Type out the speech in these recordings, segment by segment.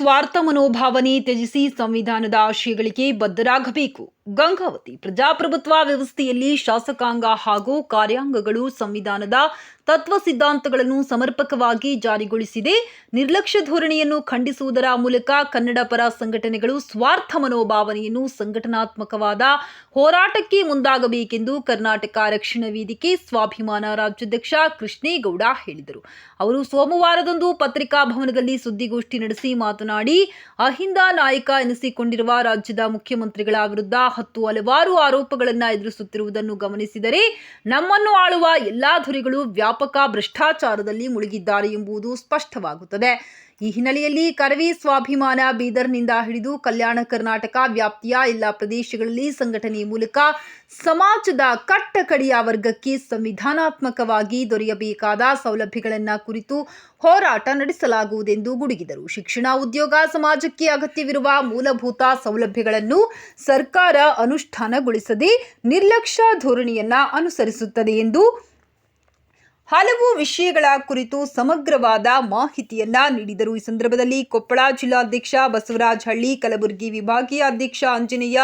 ಸ್ವಾರ್ಥ ಮನೋಭಾವನೆ ತ್ಯಜಿಸಿ ಸಂವಿಧಾನದ ಆಶಯಗಳಿಗೆ ಬದ್ಧರಾಗಬೇಕು. ಗಂಗಾವತಿ ಪ್ರಜಾಪ್ರಭುತ್ವ ವ್ಯವಸ್ಥೆಯಲ್ಲಿ ಶಾಸಕಾಂಗ ಹಾಗೂ ಕಾರ್ಯಾಂಗಗಳು ಸಂವಿಧಾನದ ತತ್ವ ಸಿದ್ಧಾಂತಗಳನ್ನು ಸಮರ್ಪಕವಾಗಿ ಜಾರಿಗೊಳಿಸಿದೆ. ನಿರ್ಲಕ್ಷ್ಯ ಧೋರಣೆಯನ್ನು ಖಂಡಿಸುವುದರ ಮೂಲಕ ಕನ್ನಡ ಪರ ಸಂಘಟನೆಗಳು ಸ್ವಾರ್ಥ ಮನೋಭಾವನೆಯನ್ನು ಸಂಘಟನಾತ್ಮಕವಾದ ಹೋರಾಟಕ್ಕೆ ಮುಂದಾಗಬೇಕೆಂದು ಕರ್ನಾಟಕ ರಕ್ಷಣಾ ವೇದಿಕೆ ಸ್ವಾಭಿಮಾನ ರಾಜ್ಯಾಧ್ಯಕ್ಷ ಕೃಷ್ಣೇಗೌಡ ಹೇಳಿದರು. ಅವರು ಸೋಮವಾರದಂದು ಪತ್ರಿಕಾ ಭವನದಲ್ಲಿ ಸುದ್ದಿಗೋಷ್ಠಿ ನಡೆಸಿ ಮಾತನಾಡಿ, ಅಹಿಂದ ನಾಯಕ ಎನಿಸಿಕೊಂಡಿರುವ ರಾಜ್ಯದ ಮುಖ್ಯಮಂತ್ರಿಗಳ ವಿರುದ್ಧ ಹತ್ತು ಹಲವಾರು ಆರೋಪಗಳನ್ನು ಎದುರಿಸುತ್ತಿರುವುದನ್ನು ಗಮನಿಸಿದರೆ ನಮ್ಮನ್ನು ಆಳುವ ಎಲ್ಲಾ ಧುರಿಗಳು ವ್ಯಾಪಕ ಭ್ರಷ್ಟಾಚಾರದಲ್ಲಿ ಮುಳುಗಿದ್ದಾರೆ ಎಂಬುದು ಸ್ಪಷ್ಟವಾಗುತ್ತದೆ. ಈ ಹಿನ್ನೆಲೆಯಲ್ಲಿ ಕರವಿ ಸ್ವಾಭಿಮಾನ ಬೀದರ್ನಿಂದ ಹಿಡಿದು ಕಲ್ಯಾಣ ಕರ್ನಾಟಕ ವ್ಯಾಪ್ತಿಯ ಎಲ್ಲ ಪ್ರದೇಶಗಳಲ್ಲಿ ಸಂಘಟನೆ ಮೂಲಕ ಸಮಾಜದ ಕಟ್ಟಕಡೆಯ ವರ್ಗಕ್ಕೆ ಸಂವಿಧಾನಾತ್ಮಕವಾಗಿ ದೊರೆಯಬೇಕಾದ ಸೌಲಭ್ಯಗಳನ್ನು ಕುರಿತು ಹೋರಾಟ ನಡೆಸಲಾಗುವುದೆಂದು ಗುಡುಗಿದರು. ಶಿಕ್ಷಣ ಉದ್ಯೋಗ ಸಮಾಜಕ್ಕೆ ಅಗತ್ಯವಿರುವ ಮೂಲಭೂತ ಸೌಲಭ್ಯಗಳನ್ನು ಸರ್ಕಾರ ಅನುಷ್ಠಾನಗೊಳಿಸದೆ ನಿರ್ಲಕ್ಷ್ಯ ಧೋರಣೆಯನ್ನ ಅನುಸರಿಸುತ್ತದೆ ಎಂದು ಹಲವು ವಿಷಯಗಳ ಕುರಿತು ಸಮಗ್ರವಾದ ಮಾಹಿತಿಯನ್ನ ನೀಡಿದರು. ಈ ಸಂದರ್ಭದಲ್ಲಿ ಕೊಪ್ಪಳ ಜಿಲ್ಲಾಧ್ಯಕ್ಷ ಬಸವರಾಜ ಹಳ್ಳಿ, ಕಲಬುರಗಿ ವಿಭಾಗೀಯ ಅಧ್ಯಕ್ಷ ಆಂಜನೇಯ,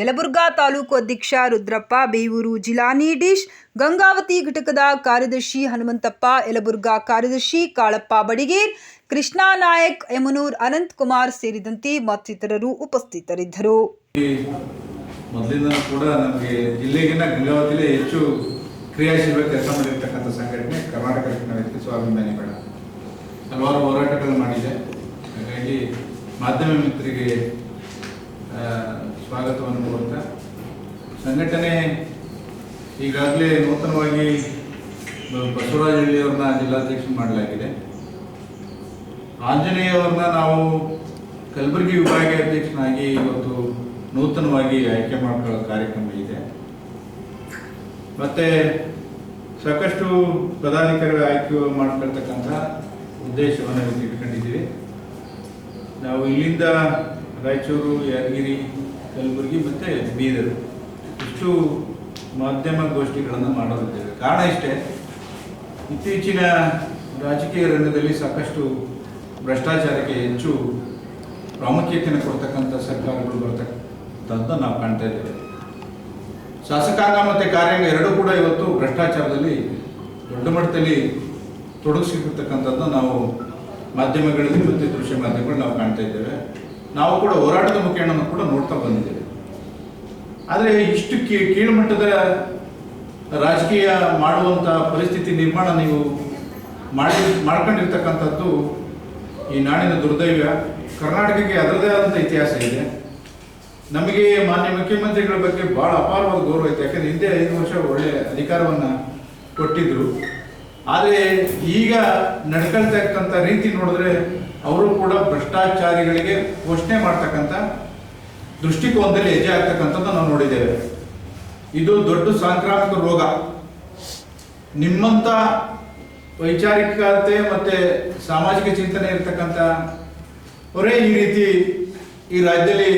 ಯಲಬುರ್ಗಾ ತಾಲೂಕು ಅಧ್ಯಕ್ಷ ರುದ್ರಪ್ಪ, ಬೇವೂರು ಜಿಲ್ಲಾ ನೀಡೀಶ್, ಗಂಗಾವತಿ ಘಟಕದ ಕಾರ್ಯದರ್ಶಿ ಹನುಮಂತಪ್ಪ, ಯಲಬುರ್ಗಾ ಕಾರ್ಯದರ್ಶಿ ಕಾಳಪ್ಪ ಬಡಿಗೇರ್, ಕೃಷ್ಣಾ ನಾಯಕ್, ಯಮನೂರ್ ಅನಂತ್ ಕುಮಾರ್ ಸೇರಿದಂತೆ ಮತ್ತಿತರರು ಉಪಸ್ಥಿತರಿದ್ದರು. ಮೊದಲಿಂದ ಕೂಡ ನಮಗೆ ಜಿಲ್ಲೆಗಿನ್ನ ಗಂಗಾವತಿಲೇ ಹೆಚ್ಚು ಕ್ರಿಯಾಶೀಲ ಕೆಲಸ ಮಾಡಿರ್ತಕ್ಕಂಥ ಸಂಘಟನೆ ಕರ್ನಾಟಕ ರಕ್ಷಣಾ ವ್ಯಕ್ತಿ ಸ್ವಾಭಿಮಾನಿ ಬೇಡ ಹಲವಾರು ಹೋರಾಟಗಳು ಮಾಡಿದೆ. ಹಾಗಾಗಿ ಮಾಧ್ಯಮ ಮಿತ್ರರಿಗೆ ಸ್ವಾಗತವನ್ನು ಕೋರ್ತಾ ಸಂಘಟನೆ ಈಗಾಗಲೇ ನೂತನವಾಗಿ ಬಸವರಾಜ ಹಳ್ಳಿಯವ್ರನ್ನ ಜಿಲ್ಲಾಧ್ಯಕ್ಷ ಮಾಡಲಾಗಿದೆ. ಆಂಜನೇಯವ್ರನ್ನ ನಾವು ಕಲಬುರಗಿ ವಿಭಾಗ ಅಧ್ಯಕ್ಷನಾಗಿ ಇವತ್ತು ನೂತನವಾಗಿ ಆಯ್ಕೆ ಮಾಡ್ಕೊಳ್ಳೋ ಕಾರ್ಯಕ್ರಮ ಇದೆ. ಮತ್ತೆ ಸಾಕಷ್ಟು ಪದಾಧಿಕಾರಿಗಳ ಆಯ್ಕೆ ಮಾಡ್ಕೊಳ್ತಕ್ಕಂಥ ಉದ್ದೇಶವನ್ನು ನಾವು ಇಟ್ಕೊಂಡಿದ್ದೀವಿ. ನಾವು ಇಲ್ಲಿಂದ ರಾಯಚೂರು, ಯಾದಗಿರಿ, ಕಲಬುರಗಿ ಮತ್ತು ಬೀದರು ಇಷ್ಟು ಮಾಧ್ಯಮ ಗೋಷ್ಠಿಗಳನ್ನು ಮಾಡೋದಿದ್ದೇವೆ. ಕಾರಣ ಇಷ್ಟೇ, ಇತ್ತೀಚಿನ ರಾಜಕೀಯ ರಂಗದಲ್ಲಿ ಸಾಕಷ್ಟು ಭ್ರಷ್ಟಾಚಾರಕ್ಕೆ ಹೆಚ್ಚು ಪ್ರಾಮುಖ್ಯತೆಯನ್ನು ಕೊಡ್ತಕ್ಕಂಥ ಸರ್ಕಾರಗಳು ಬರ್ತಕ್ಕಂಥದ್ದು ನಾವು ಕಾಣ್ತಾ ಇದ್ದೇವೆ. ಶಾಸಕಾಂಗ ಮತ್ತು ಕಾರ್ಯಾಂಗ ಎರಡೂ ಕೂಡ ಇವತ್ತು ಭ್ರಷ್ಟಾಚಾರದಲ್ಲಿ ದೊಡ್ಡ ಮಟ್ಟದಲ್ಲಿ ತೊಡಗಿಸಿರ್ತಕ್ಕಂಥದ್ದು ನಾವು ಮಾಧ್ಯಮಗಳಲ್ಲಿ ಮತ್ತು ದೃಶ್ಯ ಮಾಧ್ಯಮಗಳು ನಾವು ಕಾಣ್ತಾ ಇದ್ದೇವೆ. ನಾವು ಕೂಡ ಹೋರಾಟದ ಮುಖೇಣನ ಕೂಡ ನೋಡ್ತಾ ಬಂದಿದ್ದೇವೆ. ಆದರೆ ಇಷ್ಟು ಕೀ, ಕೀಳುಮಟ್ಟದ ರಾಜಕೀಯ ಮಾಡುವಂಥ ಪರಿಸ್ಥಿತಿ ನಿರ್ಮಾಣ ನೀವು ಮಾಡಿ, ಮಾಡ್ಕೊಂಡಿರ್ತಕ್ಕಂಥದ್ದು ಈ ನಾಡಿನ ದುರ್ದೈವ. ಕರ್ನಾಟಕಕ್ಕೆ ಅದರದೇ ಆದಂಥ ಇತಿಹಾಸ ಇದೆ. ನಮಗೆ ಮಾನ್ಯ ಮುಖ್ಯಮಂತ್ರಿಗಳ ಬಗ್ಗೆ ಬಹಳ ಅಪಾರವಾದ ಗೌರವ ಇತ್ತು. ಯಾಕಂದ್ರೆ ಹಿಂದೆ ಐದು ವರ್ಷ ಒಳ್ಳೆ ಅಧಿಕಾರವನ್ನು ಕೊಟ್ಟಿದ್ರು. ಆದರೆ ಈಗ ನಡ್ಕೊಳ್ತಾ ಇರ್ತಕ್ಕಂಥ ರೀತಿ ನೋಡಿದ್ರೆ ಅವರು ಕೂಡ ಭ್ರಷ್ಟಾಚಾರಿಗಳಿಗೆ ಘೋಷಣೆ ಮಾಡ್ತಕ್ಕಂಥ ದೃಷ್ಟಿಕೋನದಲ್ಲಿ ಹೆಜ್ಜೆ ಆಗ್ತಕ್ಕಂಥದ್ದು ನಾವು ನೋಡಿದ್ದೇವೆ. ಇದು ದೊಡ್ಡ ಸಾಂಕ್ರಾಮಿಕ ರೋಗ. ನಿಮ್ಮಂಥ ವೈಚಾರಿಕತೆ ಮತ್ತೆ ಸಾಮಾಜಿಕ ಚಿಂತನೆ ಇರ್ತಕ್ಕಂಥ ಅವರೇ ಈ ರೀತಿ ಈ ರಾಜ್ಯದಲ್ಲಿ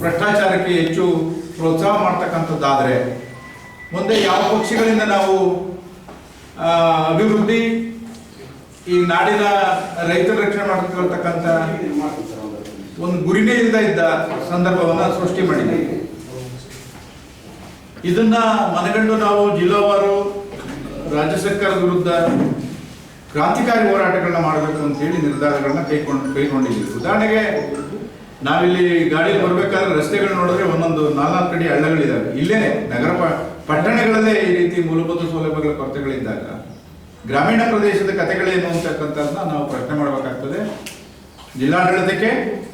ಭ್ರಷ್ಟಾಚಾರಕ್ಕೆ ಹೆಚ್ಚು ಪ್ರೋತ್ಸಾಹ ಮಾಡ್ತಕ್ಕಂಥದ್ದಾದರೆ ಮುಂದೆ ಯಾವ ಪಕ್ಷಗಳಿಂದ ನಾವು ಅಭಿವೃದ್ಧಿ ಈ ನಾಡಿನ ರೈತರ ರಕ್ಷಣೆ ಮಾಡ್ತಿರ್ತಕ್ಕಂಥ ಒಂದು ಗುರಿನೇ ಇಲ್ಲದ ಇದ್ದ ಸಂದರ್ಭವನ್ನು ಸೃಷ್ಟಿ ಮಾಡಿದೆ. ಇದನ್ನ ಮನಗಂಡು ನಾವು ಜಿಲ್ಲಾವಾರು ರಾಜ್ಯ ಸರ್ಕಾರದ ವಿರುದ್ಧ ಕ್ರಾಂತಿಕಾರಿ ಹೋರಾಟಗಳನ್ನ ಮಾಡಬೇಕು ಅಂತ ಹೇಳಿ ನಿರ್ಧಾರಗಳನ್ನ ಕೈಕೊಂಡು, ಕೈಗೊಂಡಿದ್ದೀವಿ. ಉದಾಹರಣೆಗೆ ನಾವಿಲ್ಲಿ ಗಾಡಿ ಬರಬೇಕಾದ್ರೆ ರಸ್ತೆಗಳು ನೋಡಿದ್ರೆ ಒಂದೊಂದು ನಾಲ್ಕು ಕಡೆ ಹಳ್ಳಗಳಿದ್ದಾವೆ ಇಲ್ಲೇನೆ ನಗರ ಪಟ್ಟಣಗಳಲ್ಲೇ ಈ ರೀತಿ ಮೂಲಭೂತ ಸೌಲಭ್ಯಗಳ ಕೊರತೆಗಳಿದ್ದಾಗ ಗ್ರಾಮೀಣ ಪ್ರದೇಶದ ಕಥೆಗಳೇನು ಅಂತಕ್ಕಂಥದ್ದನ್ನ ನಾವು ಪ್ರಶ್ನೆ ಮಾಡಬೇಕಾಗ್ತದೆ. ಜಿಲ್ಲಾಡಳಿತಕ್ಕೆ,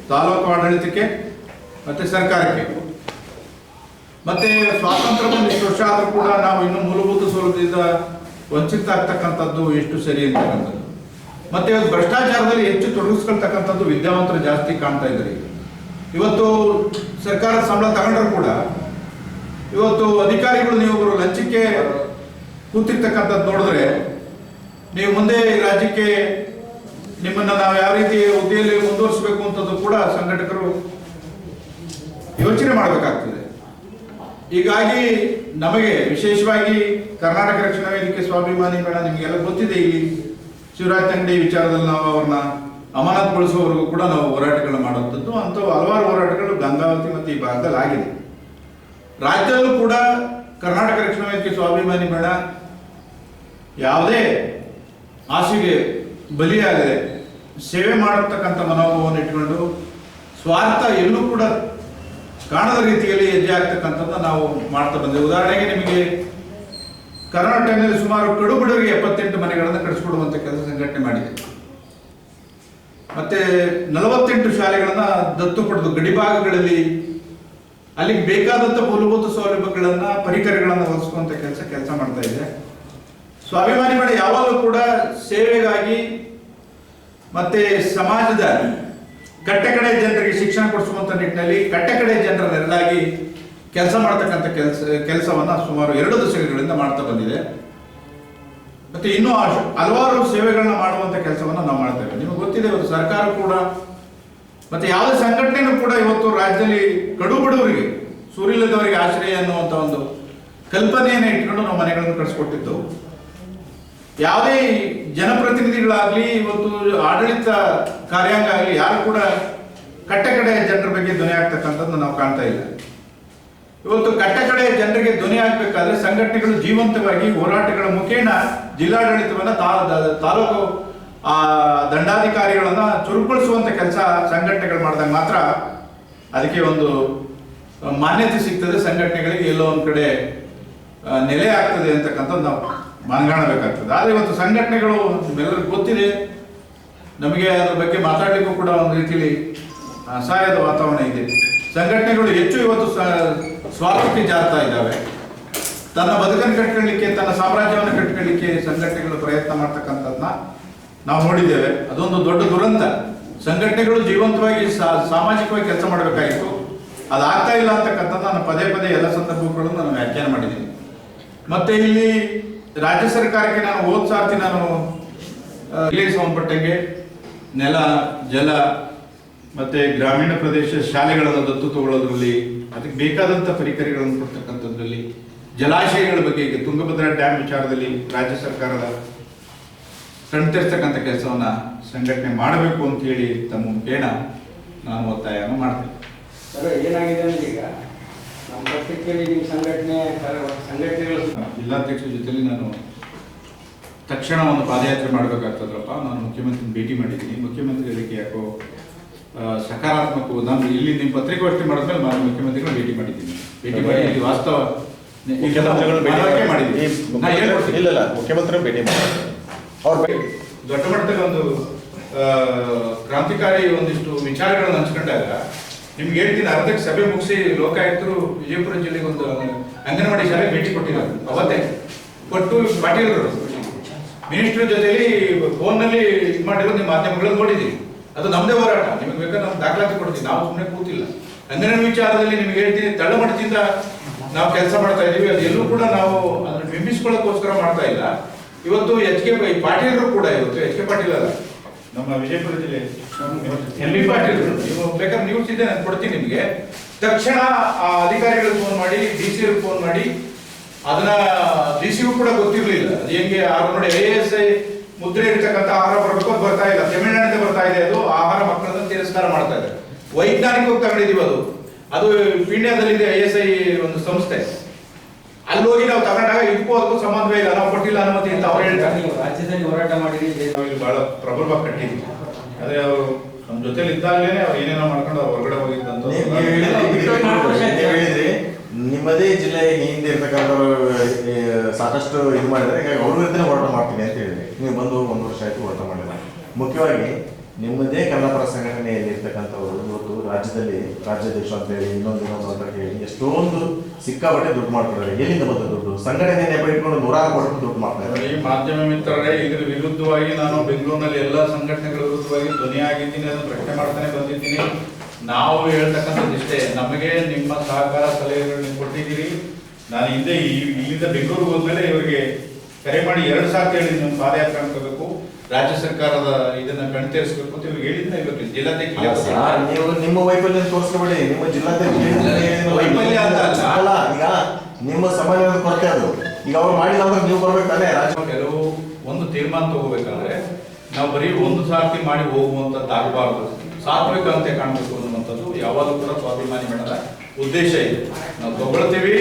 ತಾಲೂಕು ಆಡಳಿತಕ್ಕೆ, ಮತ್ತೆ ಸರ್ಕಾರಕ್ಕೆ. ಮತ್ತೆ ಸ್ವಾತಂತ್ರ್ಯ ಬಂದು ಇಷ್ಟು ವರ್ಷ ಆದರೂ ಕೂಡ ನಾವು ಇನ್ನು ಮೂಲಭೂತ ಸೌಲಭ್ಯದಿಂದ ವಂಚಿತ ಆಗ್ತಕ್ಕಂಥದ್ದು ಎಷ್ಟು ಸರಿ ಅಂತಕ್ಕಂಥದ್ದು. ಮತ್ತೆ ಭ್ರಷ್ಟಾಚಾರದಲ್ಲಿ ಹೆಚ್ಚು ತೊಡಗಿಸ್ಕೊಳ್ತಕ್ಕಂಥದ್ದು ವಿದ್ಯಾವಂತರು ಜಾಸ್ತಿ ಕಾಣ್ತಾ ಇದ್ದಾರೆ ಈಗ. ಇವತ್ತು ಸರ್ಕಾರ ಸಂಬಳ ತಗೊಂಡ್ರು ಕೂಡ, ಇವತ್ತು ಅಧಿಕಾರಿಗಳು ನೀವು ಲಂಚಕ್ಕೆ ಕೂತಿರ್ತಕ್ಕಂಥದ್ದು ನೋಡಿದ್ರೆ, ನೀವು ಮುಂದೆ ರಾಜ್ಯಕ್ಕೆ ನಿಮ್ಮನ್ನ ನಾವು ಯಾವ ರೀತಿ ಹುದ್ದೆಯಲ್ಲಿ ಮುಂದುವರಿಸಬೇಕು ಅಂತದ್ದು ಕೂಡ ಸಂಘಟಕರು ಯೋಚನೆ ಮಾಡಬೇಕಾಗ್ತದೆ. ಹೀಗಾಗಿ ನಮಗೆ ವಿಶೇಷವಾಗಿ ಕರ್ನಾಟಕ ರಕ್ಷಣಾ ವೇದಿಕೆ ಸ್ವಾಭಿಮಾನಿ ಮೇಡ ನಿಮಗೆಲ್ಲ ಗೊತ್ತಿದೆ ಇಲ್ಲಿ. ಶಿವರಾಜ್ ತಂಗಡಿ ವಿಚಾರದಲ್ಲಿ ನಾವು ಅವ್ರನ್ನ ಅಮಾನತುಗೊಳಿಸುವವರೆಗೂ ಕೂಡ ನಾವು ಹೋರಾಟಗಳನ್ನ ಮಾಡುವಂಥದ್ದು. ಅಂಥವು ಹಲವಾರು ಹೋರಾಟಗಳು ಗಂಗಾವತಿ ಮತ್ತು ಈ ಭಾಗದಲ್ಲಿ ಆಗಿದೆ ರಾಜ್ಯದಲ್ಲೂ ಕೂಡ ಕರ್ನಾಟಕ ರಕ್ಷಣಾ ವೇದಿಕೆ ಸ್ವಾಭಿಮಾನಿ ಬೇಡ ಯಾವುದೇ ಆಸೆಗೆ ಬಲಿಯಾಗದೆ ಸೇವೆ ಮಾಡತಕ್ಕಂಥ ಮನೋಭಾವವನ್ನು ಇಟ್ಕೊಂಡು ಸ್ವಾರ್ಥ ಎಲ್ಲೂ ಕೂಡ ಕಾಣದ ರೀತಿಯಲ್ಲಿ ಹೆಜ್ಜೆ ಆಗ್ತಕ್ಕಂಥದ್ದು ನಾವು ಮಾಡ್ತಾ ಬಂದೆವು ಉದಾಹರಣೆಗೆ ನಿಮಗೆ ಕರ್ನಾಟಕದಲ್ಲಿ ಸುಮಾರು ಕಡುಬಡವರಿಗೆ ಎಪ್ಪತ್ತೆಂಟು ಮನೆಗಳನ್ನು ಕಳಿಸ್ಕೊಡುವಂಥ ಕೆಲಸ ಸಂಘಟನೆ ಮಾಡಿದೆ ಮತ್ತೆ ನಲವತ್ತೆಂಟು ಶಾಲೆಗಳನ್ನ ದತ್ತು ಪಡೆದು ಗಡಿಭಾಗಗಳಲ್ಲಿ ಅಲ್ಲಿಗೆ ಬೇಕಾದಂಥ ಮೂಲಭೂತ ಸೌಲಭ್ಯಗಳನ್ನ, ಪರಿಕರಗಳನ್ನು ಒದಗಿಸುವಂತ ಕೆಲಸ ಕೆಲಸ ಮಾಡ್ತಾ ಇದೆ. ಸ್ವಾಭಿಮಾನಿ ಬೇಡ ಯಾವಾಗಲೂ ಕೂಡ ಸೇವೆಗಾಗಿ ಮತ್ತೆ ಸಮಾಜದ ಕಟ್ಟಕಡೆ ಜನರಿಗೆ ಶಿಕ್ಷಣ ಕೊಡಿಸುವಂತ ನಿಟ್ಟಿನಲ್ಲಿ ಕಟ್ಟಕಡೆ ಜನರ ನೆರಳಾಗಿ ಕೆಲಸ ಮಾಡ್ತಕ್ಕಂಥ ಕೆಲಸ, ಕೆಲಸವನ್ನ ಸುಮಾರು ಎರಡು ದಶಕಗಳಿಂದ ಮಾಡ್ತಾ ಬಂದಿದೆ. ಮತ್ತೆ ಇನ್ನೂ ಹಲವಾರು ಸೇವೆಗಳನ್ನ ಮಾಡುವಂತ ಕೆಲಸವನ್ನ ನಾವು ಮಾಡ್ತೇವೆ. ನಿಮಗೆ ಗೊತ್ತಿದೆ ಇವತ್ತು ಸರ್ಕಾರ ಕೂಡ, ಮತ್ತೆ ಯಾವುದೇ ಸಂಘಟನೆನೂ ಕೂಡ ಇವತ್ತು ರಾಜ್ಯದಲ್ಲಿ ಕಡು ಬಡವರಿಗೆ ಸೂರ್ಯಲದವರಿಗೆ ಆಶ್ರಯ ಅನ್ನುವಂಥ ಒಂದು ಕಲ್ಪನೆಯನ್ನು ಇಟ್ಕೊಂಡು ನಾವು ಮನೆಗಳನ್ನು ಕಳಿಸ್ಕೊಟ್ಟಿದ್ದು ಯಾವುದೇ ಜನಪ್ರತಿನಿಧಿಗಳಾಗ್ಲಿ, ಇವತ್ತು ಆಡಳಿತ ಕಾರ್ಯಾಂಗ ಆಗಲಿ, ಯಾರು ಕೂಡ ಕಟ್ಟಕಡೆ ಜನರ ಬಗ್ಗೆ ಧ್ವನಿ ಆಗ್ತಕ್ಕಂಥದ್ದು ನಾವು ಕಾಣ್ತಾ ಇಲ್ಲ. ಇವತ್ತು ಕಟ್ಟಕಡೆ ಜನರಿಗೆ ಧ್ವನಿ ಆಗ್ಬೇಕಾದ್ರೆ ಸಂಘಟನೆಗಳು ಜೀವಂತವಾಗಿ ಹೋರಾಟಗಳ ಮುಖೇನ ಜಿಲ್ಲಾಡಳಿತವನ್ನ ತಾಲೂಕು, ಆ, ದಂಡಾಧಿಕಾರಿಗಳನ್ನ ಚುರುಕುಗೊಳಿಸುವಂತ ಕೆಲಸ ಸಂಘಟನೆಗಳು ಮಾಡಿದಾಗ ಮಾತ್ರ ಅದಕ್ಕೆ ಒಂದು ಮಾನ್ಯತೆ ಸಿಗ್ತದೆ. ಸಂಘಟನೆಗಳಿಗೆ ಎಲ್ಲೋ ಒಂದ್ ಕಡೆ ನೆಲೆ ಆಗ್ತದೆ ಅಂತಕ್ಕಂಥದ್ದು ನಾವು ಮನಗಾಣಬೇಕಾಗ್ತದೆ. ಆದ್ರೆ ಇವತ್ತು ಸಂಘಟನೆಗಳು ನಿಮ್ಮೆಲ್ಲರಿಗೂ ಗೊತ್ತಿದೆ. ನಮಗೆ ಅದ್ರ ಬಗ್ಗೆ ಮಾತಾಡ್ಲಿಕ್ಕೂ ಕೂಡ ಒಂದು ರೀತಿಯಲ್ಲಿ ಅಸಹಾಯದ ವಾತಾವರಣ ಇದೆ. ಸಂಘಟನೆಗಳು ಹೆಚ್ಚು ಇವತ್ತು ಸ- ಸ್ವಾರ್ಥಕ್ಕೆ ಜಾರ್ತಾ ಇದ್ದಾವೆ. ತನ್ನ ಬದುಕನ್ನು ಕಟ್ಕೊಳ್ಳಿಕ್ಕೆ, ತನ್ನ ಸಾಮ್ರಾಜ್ಯವನ್ನು ಕಟ್ಕೊಳ್ಳಿಕ್ಕೆ ಸಂಘಟನೆಗಳು ಪ್ರಯತ್ನ ಮಾಡ್ತಕ್ಕಂಥದ್ದನ್ನ ನಾವು ನೋಡಿದ್ದೇವೆ. ಅದೊಂದು ದೊಡ್ಡ ದುರಂತ. ಸಂಘಟನೆಗಳು ಜೀವಂತವಾಗಿ ಸಾಮಾಜಿಕವಾಗಿ ಕೆಲಸ ಮಾಡಬೇಕಾಗಿತ್ತು. ಅದಾಗ್ತಾ ಇಲ್ಲ ಅಂತಕ್ಕಂಥದ್ದು ನಾನು ಪದೇ ಪದೇ ಎಲ್ಲ ಸಂದರ್ಭಗಳನ್ನು ನಾನು ವ್ಯಾಖ್ಯಾನ ಮಾಡಿದ್ದೀನಿ. ಮತ್ತೆ ಇಲ್ಲಿ ರಾಜ್ಯ ಸರ್ಕಾರಕ್ಕೆ ನಾನು ಹೋದ್ ಸಾರ್ತಿ ನಾನು ಸಂಬಂಧಪಟ್ಟಂಗೆ ನೆಲ, ಜಲ ಮತ್ತೆ ಗ್ರಾಮೀಣ ಪ್ರದೇಶ ಶಾಲೆಗಳನ್ನು ದತ್ತು ತಗೊಳ್ಳೋದ್ರಲ್ಲಿ ಅದಕ್ಕೆ ಬೇಕಾದಂತ ಪರಿಕರಗಳನ್ನು ಕೊಡ್ತಕ್ಕಂಥದ್ರಲ್ಲಿ ಜಲಾಶಯಗಳ ಬಗ್ಗೆ ಈಗ ತುಂಗಭದ್ರಾ ಡ್ಯಾಮ್ ವಿಚಾರದಲ್ಲಿ ರಾಜ್ಯ ಸರ್ಕಾರದ ಕಣ್ತರಿಸ್ತಕ್ಕಂಥ ಕೆಲಸವನ್ನ ಸಂಘಟನೆ ಮಾಡಬೇಕು ಅಂತ ಹೇಳಿ ತಮ್ಮ ಮುಖೇನ ನಾನು ಒತ್ತಾಯವನ್ನು ಮಾಡ್ತೇನೆ. ಸರ್ ಏನಾಗಿದೆ ಅಂದ್ರೆ ಈಗ ನಮ್ಮ ಪತ್ರಿಕೆಯಲ್ಲಿ ನಿಮ್ಮ ಸಂಘಟನೆ ಸಂಘಟನೆಗಳು ಜಿಲ್ಲಾಧ್ಯಕ್ಷರ ಜೊತೆಲಿ ನಾನು ತಕ್ಷಣ ಒಂದು ಪಾದಯಾತ್ರೆ ಮಾಡಬೇಕಾಗ್ತದ್ರಪ್ಪ. ನಾನು ಮುಖ್ಯಮಂತ್ರಿ ಭೇಟಿ ಮಾಡಿದ್ದೀನಿ. ಮುಖ್ಯಮಂತ್ರಿ ಅದಕ್ಕೆ ಯಾಕೋ ಸಕಾರಾತ್ಮಕ ನಾನು ಇಲ್ಲಿ ನಿಮ್ಮ ಪತ್ರಿಕಾಗೋಷ್ಠಿ ಮಾಡಿದ್ಮೇಲೆ ನಾನು ಮುಖ್ಯಮಂತ್ರಿಗಳು ಭೇಟಿ ಮಾಡಿದ್ದೀನಿ. ಭೇಟಿ ಮಾಡಿ ಇಲ್ಲಿ ವಾಸ್ತವ. ಇಲ್ಲ ಮುಖ್ಯಮಂತ್ರಿ ಭೇಟಿ ಮಾಡಿ. ಅವ್ರ ಬಗ್ಗೆ ದೊಡ್ಡ ಮಟ್ಟದ ಒಂದು ಕ್ರಾಂತಿಕಾರಿ ಒಂದಿಷ್ಟು ವಿಚಾರಗಳನ್ನು ಹಂಚ್ಕೊಂಡಾಗ ನಿಮ್ಗೆ ಹೇಳ್ತೀನಿ ಅರ್ಧಕ್ಕೆ ಸಭೆ ಮುಗಿಸಿ ಲೋಕಾಯುಕ್ತರು ವಿಜಯಪುರ ಜಿಲ್ಲೆಗೆ ಒಂದು ಅಂಗನವಾಡಿ ಶಾಲೆ ಭೇಟಿ ಕೊಟ್ಟಿದ್ದಾರೆ. ಅವತ್ತೇ. ಕೊಟ್ಟು ಪಾಟೀಲ್ರು. ಮಿನಿಸ್ಟರ್ ಜೊತೆಲಿ ಫೋನ್ನಲ್ಲಿ ಇದು ಮಾಡಿರೋದು ನಿಮ್ಮ ಮಾಧ್ಯಮಗಳನ್ನು ನೋಡಿದ್ದೀವಿ ಅದು ನಮ್ಮದೇ ಹೋರಾಟ. ನಿಮಗೆ ಬೇಕಾದ್ರೆ ನಾವು ದಾಖಲಾತಿ ಕೊಡ್ತೀವಿ. ನಾವು ಸುಮ್ಮನೆ ಕೂತಿಲ್ಲ. ಅಂದಿನ ವಿಚಾರದಲ್ಲಿ ನಿಮ್ಗೆ ಹೇಳ್ತೀನಿ ತಳಮಟ್ಟದಿಂದ ನಾವು ಕೆಲಸ ಮಾಡ್ತಾ ಇದೀವಿ. ಅದು ಎಲ್ಲೂ ಕೂಡ ನಾವು ಅದನ್ನ ಬಿಂಬಿಸ್ಕೊಳ್ಳೋಕ್ಕೋಸ್ಕರ ಮಾಡ್ತಾ ಇಲ್ಲ. ಇವತ್ತು ಎಚ್ ಕೆ ಪಾಟೀಲರು ಕೂಡ ಇವತ್ತು ಎಚ್ ಕೆ ಪಾಟೀಲ್ ಅಲ್ಲ. ನಮ್ಮ ವಿಜಯಪುರ ಜಿಲ್ಲೆ ಎಂ ಬಿ ಪಾಟೀಲ್ ನೀವು ಬೇಕಾದ್ರೆ ನ್ಯೂಸ್ ಇದೆ ನಾನು ಕೊಡ್ತೀನಿ ನಿಮಗೆ. ತಕ್ಷಣ ಆ ಅಧಿಕಾರಿಗಳಿಗೆ ಫೋನ್ ಮಾಡಿ ಡಿ ಸಿ ಫೋನ್ ಮಾಡಿ ಅದನ್ನ ಡಿ ಸಿಗೂ ಕೂಡ ಗೊತ್ತಿರಲಿಲ್ಲ. ಅದು ಹೆಂಗೆ ಆರು ನೋಡಿ ಐ ಎಸ್ ಐ ಮುದ್ರೆ ಇರ್ತಕ್ಕಂಥ ಆಹಾರ ಬರಬೇಕು ಬರ್ತಾ ಇಲ್ಲ ತಮಿಳುನಾಡಿಂದ ಬರ್ತಾ ಇದೆ ಅದು ಆಹಾರ ಮಕ್ಕಳನ್ನ ತಿರಸ್ಕಾರ ಮಾಡ್ತಾ ಇದೆ. ವೈಜ್ಞಾನಿಕವಾಗಿ ತಗೊಂಡಿದೀವಿ ಅದು. ಅದು ಪೀಣ್ಯದಲ್ಲಿದೆ ಐ ಎಸ್ ಐ ಒಂದು ಸಂಸ್ಥೆ. ಅಲ್ಲಿ ಹೋಗಿ ನಾವು ತಗೊಂಡಾಗ ಇದಕ್ಕೂ ಅದಕ್ಕೂ ಸಂಬಂಧವೇ ಇಲ್ಲ ನಾವು ಕೊಟ್ಟಿಲ್ಲ ಅನುಮತಿ ಅಂತ ಅವ್ರು ಹೇಳ್ತಾರೆ. ನೀವು ರಾಜ್ಯದಲ್ಲಿ ಹೋರಾಟ ಮಾಡಿದ್ರಿ ನಾವು ಇಲ್ಲಿ ಬಹಳ ಪ್ರಬಲವಾಗಿ ಕಟ್ಟಿದ್ವಿ ಅದೇ ಅವರು ನಮ್ಮ ಜೊತೆಲಿ ಇದ್ದಾಗಲೇ ಅವ್ರು ಏನೇನೋ ಮಾಡ್ಕೊಂಡು ಅವ್ರು ಹೊರಗಡೆ ಹೋಗಿದ್ದಂತ ನಿಮ್ಮದೇ ಜಿಲ್ಲೆ ಹಿಂದೆ ಇರ್ತಕ್ಕಂಥವ್ರು ಸಾಕಷ್ಟು ಇದು ಮಾಡಿದ್ರೆ ಹೀಗಾಗಿ ಅವ್ರ ವಿರುದ್ಧನೇ ಹೋರಾಟ ಮಾಡ್ತೀನಿ ಅಂತ ಹೇಳಿದೆ. ನೀವು ಬಂದು ಒಂದು ವರ್ಷ ಆಯ್ತು ಹೋರಾಟ ಮಾಡಿಲ್ಲ. ಮುಖ್ಯವಾಗಿ ನಿಮ್ಮದೇ ಕನ್ನಡಪರ ಸಂಘಟನೆಯಲ್ಲಿ ಇರ್ತಕ್ಕಂಥವ್ರು ಇವತ್ತು ರಾಜ್ಯದಲ್ಲಿ ರಾಜ್ಯಾಧ್ಯಕ್ಷ ಅಂತ ಹೇಳಿ, ಇನ್ನೊಂದು ಇನ್ನೊಂದು ಅಂತ ಹೇಳಿ ಎಷ್ಟೊಂದು ಸಿಕ್ಕಾಪಟ್ಟೆ ದುಡ್ಡು ಮಾಡ್ತಾರೆ ಎಲ್ಲಿಂದ ಬಂದ ದುಡ್ಡು? ಸಂಘಟನೆ ನೆಪ ನೂರಾರು ಕೋಟಿ ದುಡ್ಡು ಮಾಡ್ತಾರೆ ಈ ಮಾಧ್ಯಮ ಮಿತ್ರರೇ, ಇದ್ರ ವಿರುದ್ಧವಾಗಿ ನಾನು ಬೆಂಗಳೂರಿನಲ್ಲಿ ಎಲ್ಲ ಸಂಘಟನೆಗಳ ವಿರುದ್ಧವಾಗಿ ಧ್ವನಿಯಾಗಿದ್ದೀನಿ, ಅದನ್ನು ಪ್ರಶ್ನೆ ಮಾಡ್ತಾನೆ ಬಂದಿದ್ದೀನಿ. ನಾವು ಹೇಳ್ತಕ್ಕಂಥದ್ದು ಇಷ್ಟೇ ನಮಗೆ ನಿಮ್ಮ ಸಹಕಾರ ಸಲಹೆಗಳು ಕೊಟ್ಟಿದ್ದೀರಿ. ನಾನು ಹಿಂದೆ ಈ- ಇಲ್ಲಿಂದ ಬೆಂಗಳೂರಿಗೆ ಹೋದ್ಮೇಲೆ ಇವರಿಗೆ ಕರೆ ಮಾಡಿ ಎರಡು ಸಾರ್ತಿ ಹೇಳಿ ನಮ್ಮ ಪಾದಯಾತ್ರೆ ಅನ್ಕೋಬೇಕು ರಾಜ್ಯ ಸರ್ಕಾರದ ಇದನ್ನ ಕಣ್ತೇರಿಸಬೇಕು ಅಂತ ಇವ್ರಿಗೆ ಹೇಳಿದ್ನ ಇವತ್ತು ಜಿಲ್ಲಾಧ್ಯಕ್ಷ ನೀವು ನಿಮ್ಮ ವೈಫಲ್ಯ ತೋರಿಸ್ಕೊಬೇಡಿ. ನಿಮ್ಮ ಜಿಲ್ಲಾಧ್ಯಕ್ಷ ವೈಫಲ್ಯ? ಅಂತ ಅಲ್ಲ. ಈಗ ನಿಮ್ಮ ಸಮಾಜದ ಕೊರತೆ ಅದು. ಈಗ ಅವ್ರು ಮಾಡಿಲ್ಲ ಅಂದ್ರೆ ನೀವು ಬರ್ಬೇಕು ತಾನೇ ರಾಜ್ಯ ಕೆಲವು ಒಂದು ತೀರ್ಮಾನ ತಗೋಬೇಕಾದ್ರೆ ನಾವು ಬರೀ ಒಂದು ಸಾರ್ತಿ ಮಾಡಿ ಹೋಗುವಂತದ್ದು ಆಗಬಾರ್ದು ಸಾತ್ವಿಕಂತೆ ಕಾಣಬೇಕು ಅನ್ನುವಂಥದ್ದು ಯಾವಾಗಲೂ ಕೂಡ ಸ್ವಾಭಿಮಾನಿ ಮೇಳದ ಉದ್ದೇಶ ಇದೆ. ನಾವು ತಗೊಳ್ತೀವಿ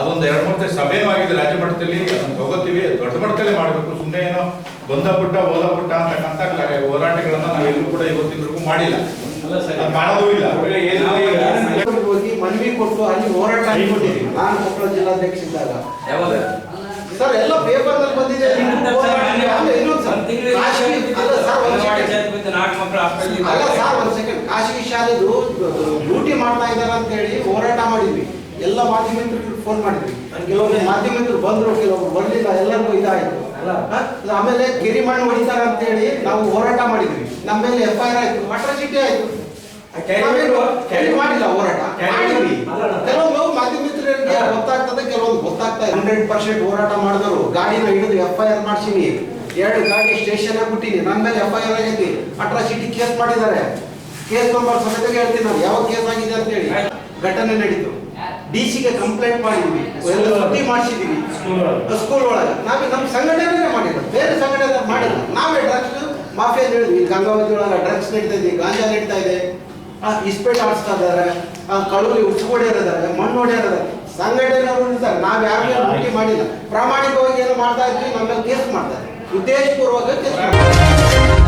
ಅದೊಂದು ಎರಡು ಮೂರು ಸಭೆನೂ ಆಗಿದೆ ರಾಜ್ಯ ಮಟ್ಟದಲ್ಲಿ ಅದನ್ನು ತಗೋತೀವಿ ದೊಡ್ಡ ಮಟ್ಟದಲ್ಲೇ ಮಾಡಬೇಕು. ಸುಮ್ಮನೆ ಏನೋ ಬಂದ ಪುಟ್ಟ ಹೋದ ಪುಟ್ಟ ಅಂತಕ್ಕಂಥ ಹೋರಾಟಗಳನ್ನ ನಾವು ಎಲ್ಲೂ ಕೂಡ ಇವತ್ತಿನವರೆಗೂ ಮಾಡಿಲ್ಲ. ಮಾಡೋದು ಮಾಡೋದೂ ಇಲ್ಲ. ಏನು ಹೋಗಿ ಮನವಿ ಕೊಟ್ಟು ಅಲ್ಲಿ ಹೋರಾಟ ನಾನು ಕೊಪ್ಪಳ ಜಿಲ್ಲಾಧ್ಯಕ್ಷ ಇದ್ದಾಗ. ಸರ್ ಎಲ್ಲ ಪೇಪರ್ನಲ್ಲಿ ಬಂದಿದೆ. ಸರ್, ಖಾಸಗಿ ಅಲ್ಲ ಸರ್ ಒಂದ್ ಸೆಕೆಂಡ್ ಖಾಸಗಿ ಶಾಲೆದು ಡ್ಯೂಟಿ ಮಾಡ್ತಾ ಇದ್ದಾರೆ ಅಂತ ಹೇಳಿ ಹೋರಾಟ ಮಾಡಿದ್ವಿ. ಎಲ್ಲ ಮಾಧ್ಯಮಿಕರಿಗೆ ಫೋನ್ ಮಾಡಿದ್ವಿ. ಕೆಲವೊಬ್ರು ಮಾಧ್ಯಮಿಕರು ಬಂದ್ರು ಕೆಲವೊಬ್ರು ಬರ್ಲಿಲ್ಲ ಎಲ್ಲರಿಗೂ ಇದಾಯ್ತು. ಅಲ್ಲ. ಆಮೇಲೆ ಕೆರಿ ಮಣ್ಣು ಹೊಡಿತಾರೆ ಅಂತ ಹೇಳಿ ನಾವು ಹೋರಾಟ ಮಾಡಿದ್ವಿ. ನಮ್ಮ ಮೇಲೆ ಎಫ್ ಐ ಆರ್ ಆಯ್ತು. ಅಟ್ರಾಸಿಟಿ ಆಯ್ತು. ಮಾಡಿಲ್ಲ ಹೋರಾಟ. ಮಾಡಿದ್ವಿ ಕೆಲವೊಂದು ಮಾಧ್ಯಮಿಕರಿಗೆ ಗೊತ್ತಾಗ್ತದೆ ಕೆಲವೊಂದು ಗೊತ್ತಾಗ್ತಾ ಹಂಡ್ರೆಡ್ ಪರ್ಸೆಂಟ್ ಹೋರಾಟ ಮಾಡಿದವರು ಗಾಡಿನ ಹಿಡಿದು ಎಫ್ ಐ ಆರ್ ಮಾಡ್ಸೀನಿ. ಎರಡು ಗಾಡಿ ಸ್ಟೇಷನ್ ಬಿಟ್ಟಿನಿ. ನನ್ನ ಮೇಲೆ ಎಫ್ ಐ ಆರ್ ಆಗೈತಿ. ಅಟ್ರಾಸಿಟಿ ಕೇಸ್ ಮಾಡಿದ್ದಾರೆ. ಕೇಸ್ ನಂಬರ್ ಸಮೇತ ಹೇಳ್ತೀನಿ ನಾನು. ಯಾವ ಕೇಸ್ ಆಗಿದೆ ಅಂತ ಹೇಳಿ ಘಟನೆ ನಡೀತು. ಡಿ ಸಿಗೆ ಕಂಪ್ಲೇಂಟ್ ಮಾಡಿದ್ವಿ. ಎಲ್ಲ ಸುದ್ದಿ ಮಾಡಿಸಿದೀವಿ. ಸ್ಕೂಲ್ ಒಳಗೆ. ನಾವೇ ನಮ್ಮ ಸಂಘಟನೆ ಮಾಡಿಲ್ಲ. ಬೇರೆ ಸಂಘಟನೆ ಮಾಡಿಲ್ಲ. ನಾವೇ ಡ್ರಗ್ಸ್ ಮಾಫಿಯಾ ಹೇಳಿದ್ವಿ. ಗಂಗಾವತಿ ಒಳಗೆ ಡ್ರಗ್ಸ್ ನಡೀತಾ ಇದೆ. ಗಾಂಜಾ ನಡೀತಾ ಇದೆ. ಆ, ಇಸ್ಪೇಟ್ ಆಡಿಸ್ತಾ ಇದ್ದಾರೆ ಕಳುಲಿ ಉಚ್ಕೊಡಿದ್ದಾರೆ ಮಣ್ಣು ಹೊಡೆಯೋದಾರೆ ಸಂಘಟನೆಯವರು ಇರ್ತಾರೆ ನಾವು ಯಾರು ಭೇಟಿ ಮಾಡಿಲ್ಲ. ಪ್ರಾಮಾಣಿಕವಾಗಿ ಏನು ಮಾಡ್ತಾ ಇದ್ವಿ ನಮ್ಮ ಕೇಸ್ ಮಾಡ್ತಾರೆ ಉದ್ದೇಶಪೂರ್ವಕ ಕೇಸ್ ಮಾಡ್ತಾರೆ